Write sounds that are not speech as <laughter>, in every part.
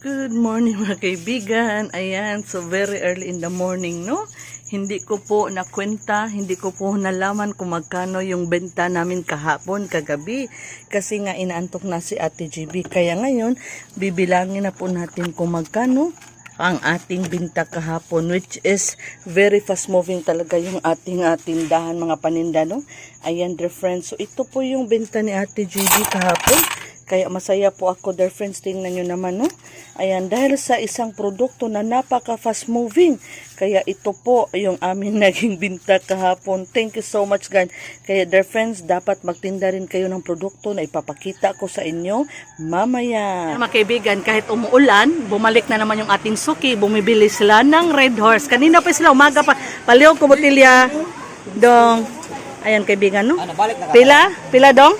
Good morning mga kaibigan. Ayan, so very early in the morning, no? Hindi ko po nakwenta, hindi ko po nalaman kung magkano yung benta namin kahapon, kagabi. Kasi nga inaantok na si Ate GB. Kaya ngayon, bibilangin na po natin kung magkano ang ating binta kahapon which is very fast moving talaga yung ating uh, tindahan mga paninda no ayan dear friends so ito po yung binta ni Ate GB kahapon kaya masaya po ako, dear friends. Tingnan nyo naman, no? Ayan, dahil sa isang produkto na napaka fast moving. Kaya ito po yung aming <laughs> naging binta kahapon. Thank you so much, God. Kaya, dear friends, dapat magtinda rin kayo ng produkto na ipapakita ko sa inyo mamaya. Mga kaibigan, kahit umuulan, bumalik na naman yung ating suki. Bumibili sila ng Red Horse. Kanina pa sila, umaga pa. Paliw ko botilya. Dong. Ayan, kaibigan, no? Ano, balik na. Pila? Pila, dong?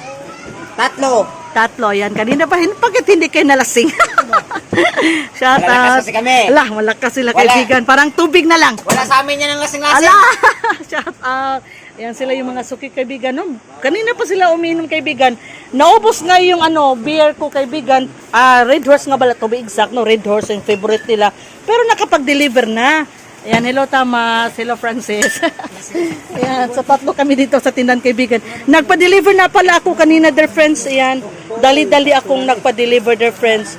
Tatlo. Tatlo, yan. Kanina pa, bakit hindi kayo nalasing? <laughs> Shout out. kasi kami. Ala, malakas sila Wala. kaibigan. Parang tubig na lang. Wala sa amin yan ang lasing-lasing. Ala! <laughs> Shout out. Yan sila yung mga suki kaibigan. No? Kanina pa sila uminom kaibigan. Naubos nga yung ano, beer ko kaibigan. Ah, Red Horse nga bala to be exact. No? Red Horse yung favorite nila. Pero nakapag-deliver na. Ayan, hello Thomas, hello Francis. <laughs> Ayan, so tatlo kami dito sa tindahan kaibigan. Nagpa-deliver na pala ako kanina, dear friends. Ayan, dali-dali akong nagpa-deliver, dear friends.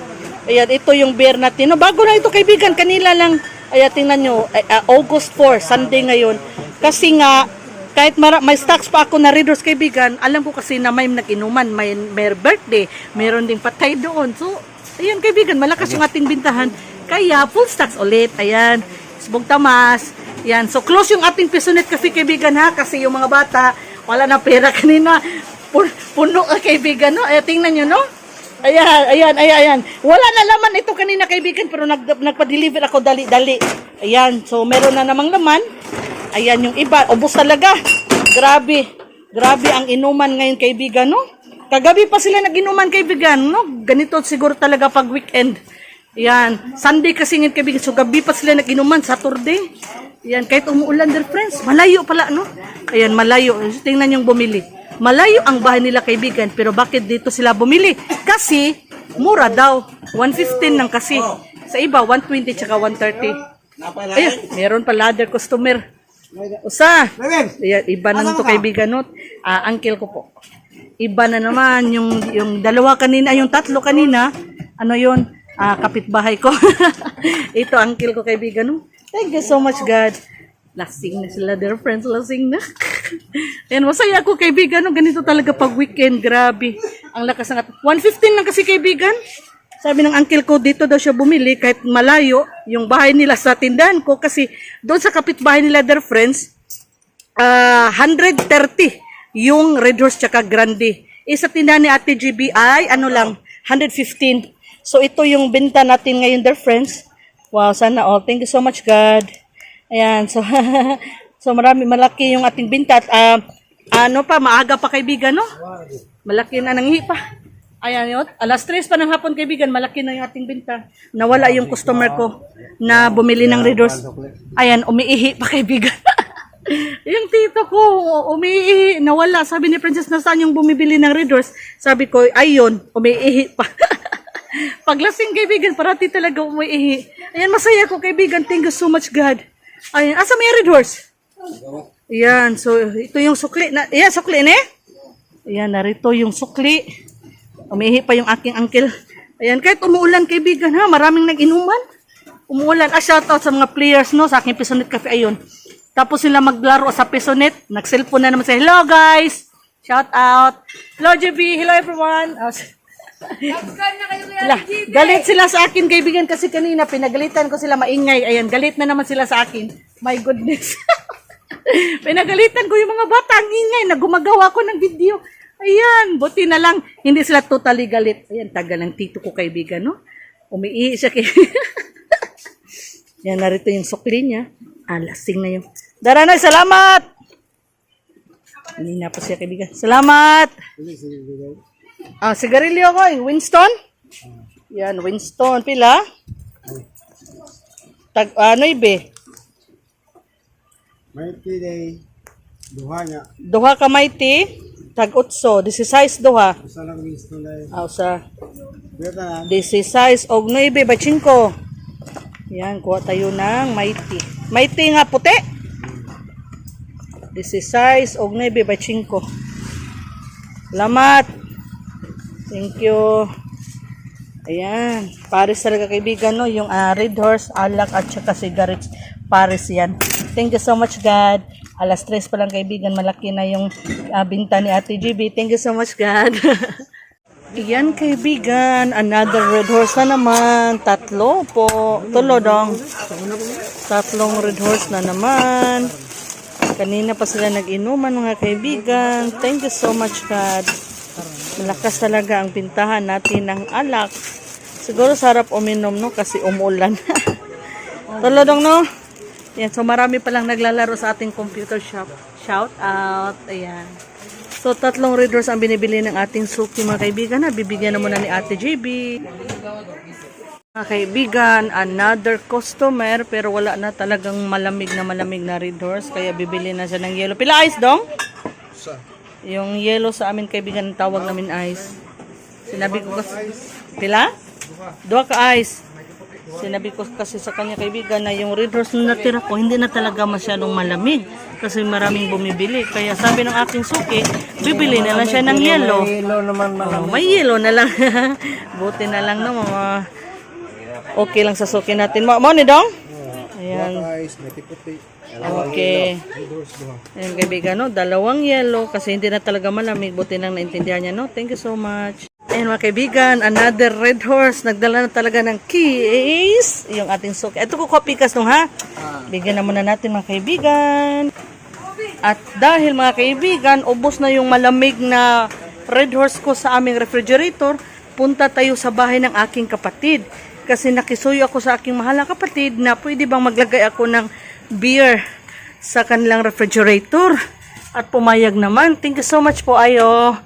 Ayan, ito yung beer natin. No, bago na ito kaibigan, kanila lang. Ayan, tingnan nyo, ah, August 4, Sunday ngayon. Kasi nga, kahit mara, may stocks pa ako na readers kaibigan, alam ko kasi na may nag-inuman, may, may birthday, meron ding patay doon. So, ayan kaibigan, malakas yung ating bintahan. Kaya, full stocks ulit. Ayan, Sibog Tamas. Yan. So, close yung ating Pisonet Cafe, kaibigan, ha? Kasi yung mga bata, wala na pera <laughs> kanina. Pu- Puno ka, kaibigan, no? Ay, tingnan nyo, no? Ayan, ayan, ayan, ayan. Wala na laman ito kanina, kaibigan, pero nag, nagpa-deliver ako dali-dali. Ayan, so meron na namang laman. Ayan yung iba. Ubus talaga. Grabe. Grabe ang inuman ngayon, kaibigan, no? Kagabi pa sila nag-inuman, kaibigan, no? Ganito siguro talaga pag weekend. Yan. Sunday kasi ngayon kaibigan. So gabi pa sila nag-inuman. Saturday. Yan. Kahit umuulan their friends. Malayo pala no. Ayan. Malayo. Tingnan yung bumili. Malayo ang bahay nila kaibigan. Pero bakit dito sila bumili? Kasi mura daw. 115 lang kasi. Sa iba 120 tsaka 130. Ayun. Meron pa ladder customer. Usa. Iba na nito kaibigan no. Ah, uncle ko po. Iba na naman yung yung dalawa kanina, yung tatlo kanina. Ano 'yon? Ah, kapitbahay ko. <laughs> Ito uncle ko kaibigan no. Thank you so much God. Lasing na sila dear friends, lasing na. <laughs> Ayan, masaya ako kaibigan no. Ganito talaga pag weekend, grabe. Ang lakas ng at 115 lang kasi kaibigan. Sabi ng uncle ko, dito daw siya bumili kahit malayo yung bahay nila sa tindahan ko kasi doon sa kapitbahay nila, dear friends, ah 130 yung Red Horse tsaka Grande. Isa tindahan ni Ate GB ay ano lang, 115. So ito yung benta natin ngayon, dear friends. Wow, sana all. Thank you so much, God. Ayan, so <laughs> so marami malaki yung ating binta at ah, ano pa maaga pa kaibigan, no? Malaki na nanghi pa. Ayan yun. Alas 3 pa ng hapon, kaibigan. Malaki na yung ating binta. Nawala yung customer ko na bumili ng Red Horse. Ayan, umiihi pa, kaibigan. <laughs> yung tito ko, umiihi. Nawala. Sabi ni Princess, nasaan yung bumibili ng Red Horse? Sabi ko, ayun, umiihi pa. <laughs> Paglasing, kaibigan, parati talaga umiihi. Ayan, masaya ko, kaibigan. Thank you so much, God. Ayan, asa may Red Horse? Ayan, so ito yung sukli. Na, ayan, sukli, ne? Ayan, narito yung sukli. Umihi pa yung aking uncle. Ayan, kahit umuulan kaibigan ha, maraming nag-inuman. Umuulan. Ah, shoutout sa mga players no, sa aking Pisonet Cafe. Ayun. Tapos sila maglaro sa Pisonet. Nag-cellphone na naman sila. Hello guys! Shout out. Hello JB. Hello everyone. Ah, Wala, galit sila sa akin kaibigan kasi kanina pinagalitan ko sila maingay. Ayan, galit na naman sila sa akin. My goodness. <laughs> Pinagalitan ko yung mga bata ang ingay na gumagawa ko ng video. Ayan, buti na lang. Hindi sila totally galit. Ayan, tagal ng tito ko kaibigan, no? Umiihi siya kay... <laughs> Yan, narito yung sukli niya. Ah, lasing na yung... Daranay, salamat! Hindi na pa siya kaibigan. Salamat! Ah, sigarilyo ko eh. Winston? Yan, Winston. Pila? Tag, ano ibe? May pilay duha nga Duha ka mighty. tag utso, 16 duha. Isa lang na yun. Ah, usa. Beta na. 16 og 9 by 5. Yan, kuha tayo ng mighty. Mighty nga puti. 16 og 9 by 5. Salamat. Thank you. Ayan. Paris talaga kaibigan, no? Yung ah, Red Horse, alak at saka cigarettes. Paris yan. Thank you so much, God. Alas 3 pa lang kaibigan. Malaki na yung ah, binta ni Ate GB. Thank you so much, God. <laughs> Iyan kaibigan, another red horse na naman. Tatlo po. Tulo dong. Tatlong red horse na naman. Kanina pa sila nag-inuman mga kaibigan. Thank you so much God. Malakas talaga ang pintahan natin ng alak. Siguro sarap uminom no kasi umulan. <laughs> Tulo dong no. Yan, so marami palang naglalaro sa ating computer shop. Shout out. Ayan. So, tatlong readers ang binibili ng ating suki mga kaibigan. Ha? Bibigyan na muna ni Ate JB. Mga kaibigan, another customer pero wala na talagang malamig na malamig na readers. Kaya bibili na siya ng yellow. Pila ice dong? Yung yellow sa amin kaibigan, tawag namin ice. Sinabi ko kasi... Pila? Dua ka ice. Sinabi ko kasi sa kanya kaibigan na yung red horse na natira ko hindi na talaga masyadong malamig kasi maraming bumibili. Kaya sabi ng aking suki, bibili na lang siya ng yellow. Hello naman Oh, mga may yellow na lang. <laughs> Buti na lang no, mga okay lang sa suki natin. Mo ni dong? Ayan. Okay. Ayan kaibigan, no? dalawang yellow kasi hindi na talaga malamig. Buti nang naintindihan niya, no? Thank you so much. Ayan mga kaibigan, another red horse. Nagdala na talaga ng keys. Yung ating suki. Ito ko kopikas nung ha. Bigyan na muna natin mga kaibigan. At dahil mga kaibigan, ubos na yung malamig na red horse ko sa aming refrigerator, punta tayo sa bahay ng aking kapatid. Kasi nakisuyo ako sa aking mahalang kapatid na pwede bang maglagay ako ng beer sa kanilang refrigerator. At pumayag naman. Thank you so much po, Ayo.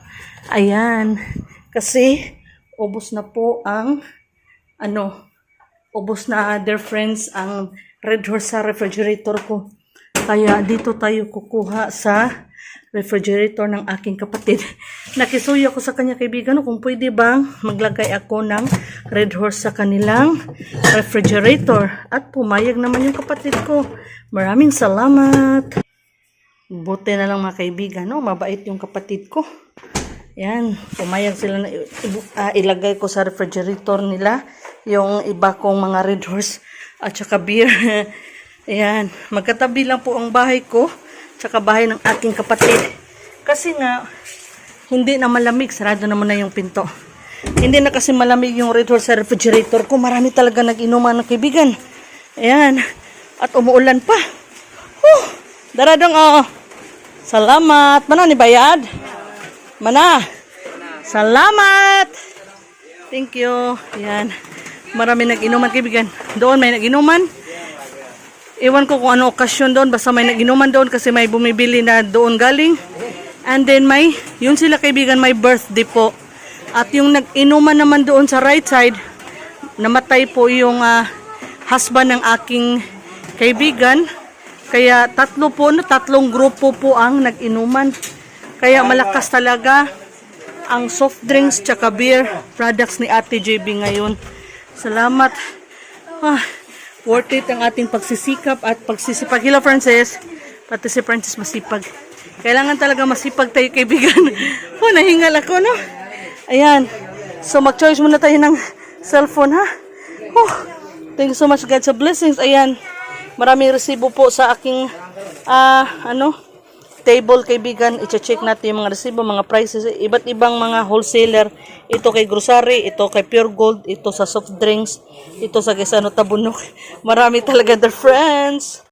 Ayan. Kasi, ubos na po ang, ano, ubos na, dear friends, ang red horse sa refrigerator ko. Kaya dito tayo kukuha sa refrigerator ng aking kapatid. <laughs> Nakisuyo ako sa kanya kaibigan kung pwede bang maglagay ako ng red horse sa kanilang refrigerator. At pumayag naman yung kapatid ko. Maraming salamat. Buti na lang mga kaibigan, no? Mabait yung kapatid ko. Yan, pumayag sila na ah, ilagay ko sa refrigerator nila yung iba kong mga red horse at saka beer. <laughs> Ayan, magkatabi lang po ang bahay ko tsaka bahay ng aking kapatid. Kasi nga, hindi na malamig, sarado naman na yung pinto. Hindi na kasi malamig yung horse sa refrigerator ko. Marami talaga nag-inuman ng kaibigan. Ayan, at umuulan pa. Huh, daradong oh. Salamat. Mana ni bayad? Mana? Salamat! Thank you. Yan. Marami nag-inuman, kaibigan. Doon may nag-inuman. Iwan ko kung ano okasyon doon. Basta may nag-inuman doon kasi may bumibili na doon galing. And then may, yun sila kaibigan, may birthday po. At yung nag-inuman naman doon sa right side, namatay po yung ah, husband ng aking kaibigan. Kaya tatlo po, no, tatlong grupo po ang nag-inuman. Kaya malakas talaga ang soft drinks tsaka beer products ni Ate JB ngayon. Salamat. Ah, worth it ang ating pagsisikap at pagsisipag. Hello, Francis. Pati si Francis masipag. Kailangan talaga masipag tayo, kaibigan. <laughs> oh, nahingal ako, no? Ayan. So, mag-charge muna tayo ng cellphone, ha? Oh, thank you so much, God, sa blessings. Ayan. Maraming resibo po sa aking, ah, ano, table kaibigan, i-check natin yung mga resibo, mga prices, iba't ibang mga wholesaler. Ito kay grocery, ito kay Pure Gold, ito sa soft drinks, ito sa Gesano Tabunok. <laughs> Marami talaga the friends.